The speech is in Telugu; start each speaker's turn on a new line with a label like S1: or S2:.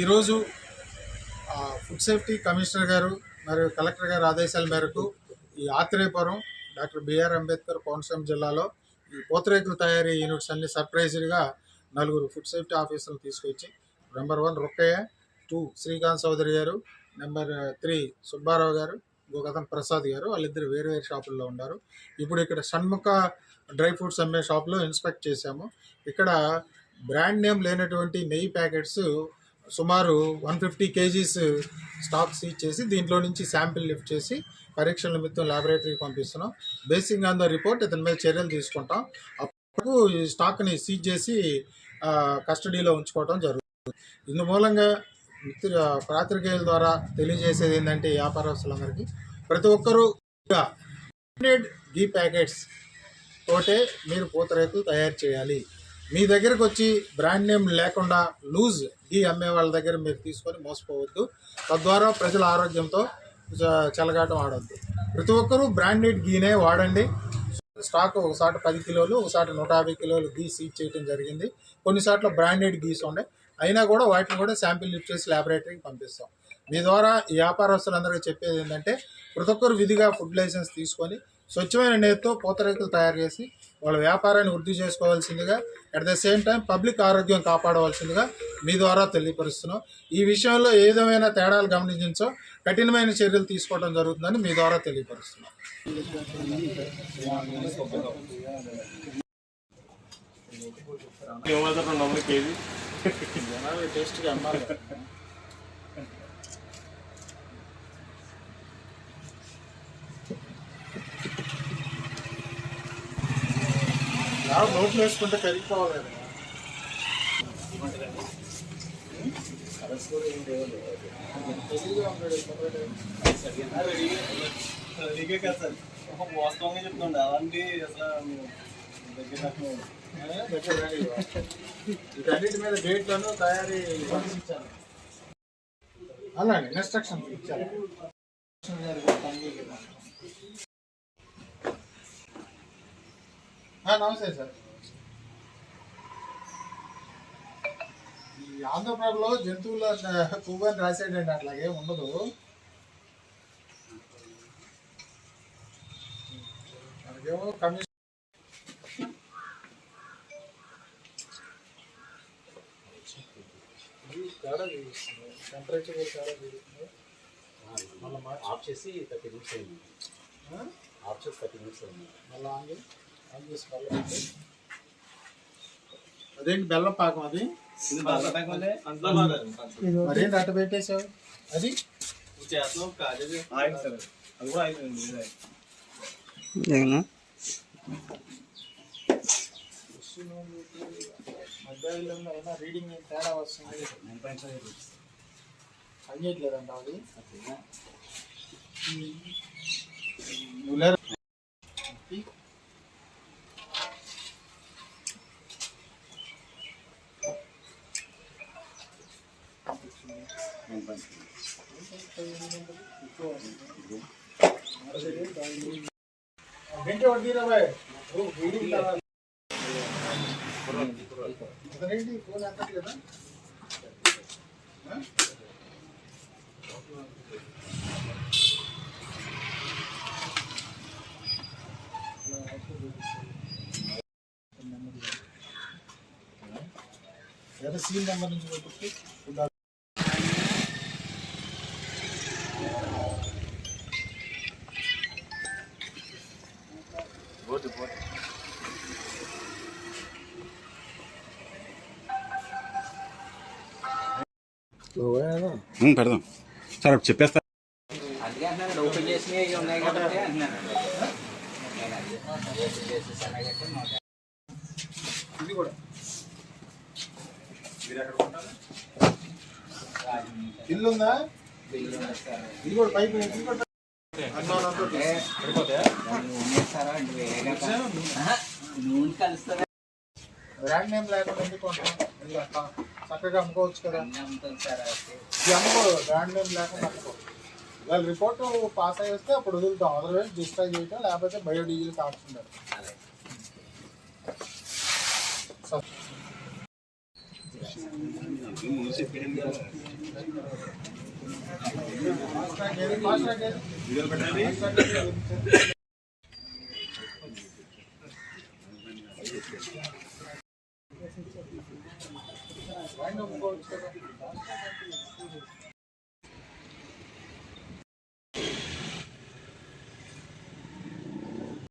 S1: ఈరోజు ఫుడ్ సేఫ్టీ కమిషనర్ గారు మరియు కలెక్టర్ గారి ఆదేశాల మేరకు ఈ Atreyapuram doctor B R Ambedkar Konaseema జిల్లాలో ఈ పూతరేకులు తయారీ యూనిట్స్ అన్ని సర్ప్రైజ్గా నలుగురు ఫుడ్ సేఫ్టీ ఆఫీసర్లు తీసుకొచ్చి number one Rukkaiah two Srikanth Chowdary garu number three Subbarao గారు ఇంకొక అతను ప్రసాద్ గారు వాళ్ళిద్దరు వేరు వేరు షాపుల్లో ఉన్నారు. ఇప్పుడు ఇక్కడ షణ్ముఖ డ్రై ఫ్రూట్స్ అమ్మే షాప్లో ఇన్స్పెక్ట్ చేశాము. ఇక్కడ బ్రాండ్ నేమ్ లేనటువంటి నెయ్యి ప్యాకెట్స్ సుమారు one fifty kgs stock seize చేసి దీంట్లో నుంచి శాంపిల్ లిఫ్ట్ చేసి పరీక్షల నిమిత్తం ల్యాబొరేటరీకి పంపిస్తున్నాం. బేసింగ్ ఆన్ ద రిపోర్ట్ ఇతని మీద చర్యలు తీసుకుంటాం. అప్పుడు ఈ స్టాక్ని సీజ్ చేసి కస్టడీలో ఉంచుకోవడం జరుగుతుంది. ఇందు మూలంగా పాత్రికేయుల ద్వారా తెలియజేసేది ఏంటంటే వ్యాపారస్తులందరికీ ప్రతి ఒక్కరూ హండ్రెడ్ గీ ప్యాకెట్స్ తోటే మీరు పూతరేకులు తయారు చేయాలి. మీ దగ్గరకు వచ్చి బ్రాండ్ నేమ్ లేకుండా లూజ్ గీ అమ్మే వాళ్ళ దగ్గర మీరు తీసుకొని మోసపోవద్దు. తద్వారా ప్రజల ఆరోగ్యంతో చ- చెలగాటం ఆడొద్దు. ప్రతి ఒక్కరూ బ్రాండెడ్ గీనే వాడండి. స్టాక్ ఒకసారి పది కిలోలు ఒకసారి నూట యాభై కిలోలు గీ సీజ్ చేయడం జరిగింది. కొన్నిసార్లు బ్రాండెడ్ గీస్ ఉన్నాయి అయినా కూడా వాటిని కూడా శాంపిల్ లిఫ్ట్ చేసి ల్యాబొరేటరీకి పంపిస్తాం. మీ ద్వారా ఈ వ్యాపారస్తులందరికీ చెప్పేది ఏంటంటే ప్రతి ఒక్కరు విధిగా ఫుడ్ లైసెన్స్ తీసుకొని స్వచ్ఛమైన నేతితో పూతరేకులు తయారు చేసి వాళ్ళ వ్యాపారాన్ని వృద్ధి చేసుకోవాల్సిందిగా at the same time public ఆరోగ్యం కాపాడవలసిందిగా మీ ద్వారా తెలియపరుస్తున్నాం. ఈ విషయంలో ఏ విధమైన తేడాలు గమనించో కఠినమైన చర్యలు తీసుకోవడం జరుగుతుందని మీ ద్వారా తెలియపరుస్తున్నాం. టేస్ట్గా అమ్మాలి. నోట్లు వేసుకుంటే కరిగిపోవాలి కదా
S2: కదా సార్ ఒక వాస్తవంగా చెప్తుండే అలాంటి అసలు.
S1: వీటన్నిటి మీద డేట్లను తయారీ అలాగే ఇన్స్ట్రక్షన్స్ ఇచ్చాను నమస్తే సార్. ఈ ఆంధ్రప్రభలో జంతువుల కొవ్వు అని రాసాడండి అట్లాగే ఉండదు. మనకేమో కమిషన్ టెంపరేచర్ తేడా చూపిస్తుంది. మళ్ళీ
S3: ఆఫ్ చేసి థర్టీ మినిట్స్ అయింది? ఆఫ్ చేసి థర్టీ మినిట్స్ అయింది.
S1: మళ్ళీ ఆన్ అదేంటి బెల్లం పాకం అది? మరేంటి అట్ట పెట్టేసావు అది? రీడింగ్ తేడా వస్తుంది? పని చేయట్లేదంట అది? గంటే వడ్డీరా బాయ్ ఓ, రీడింగ్ కావాలి అతనేంటి ఫోన్ ఎత్తట్లేదా ఆ? ఏదో సీల్ నెంబర్ నుంచి
S3: ఓపెన్ చేసి సన్నగట్టి నూట
S1: ఇది కూడా పైపు
S3: నూనె కలుస్తుంది?
S1: బ్రాండ్ నేమ్ లేకుండా చక్కగా అమ్ముకోవచ్చు కదా. అమ్ముకో బ్రాండ్ నేమ్ లేకుండా అమ్ముకో ఇవాళ రిపోర్ట్ పాస్ అయ్యి వస్తే అప్పుడు వదులుతాం. అదర్వైజ్ డిస్ట్రాయ్ చేయటం లేకపోతే బయోడీజిల్ సో ఫాస్ట్ ట్రాక్ ఏది? ఫాస్ట్ ట్రాక్ ఏది? ఆయన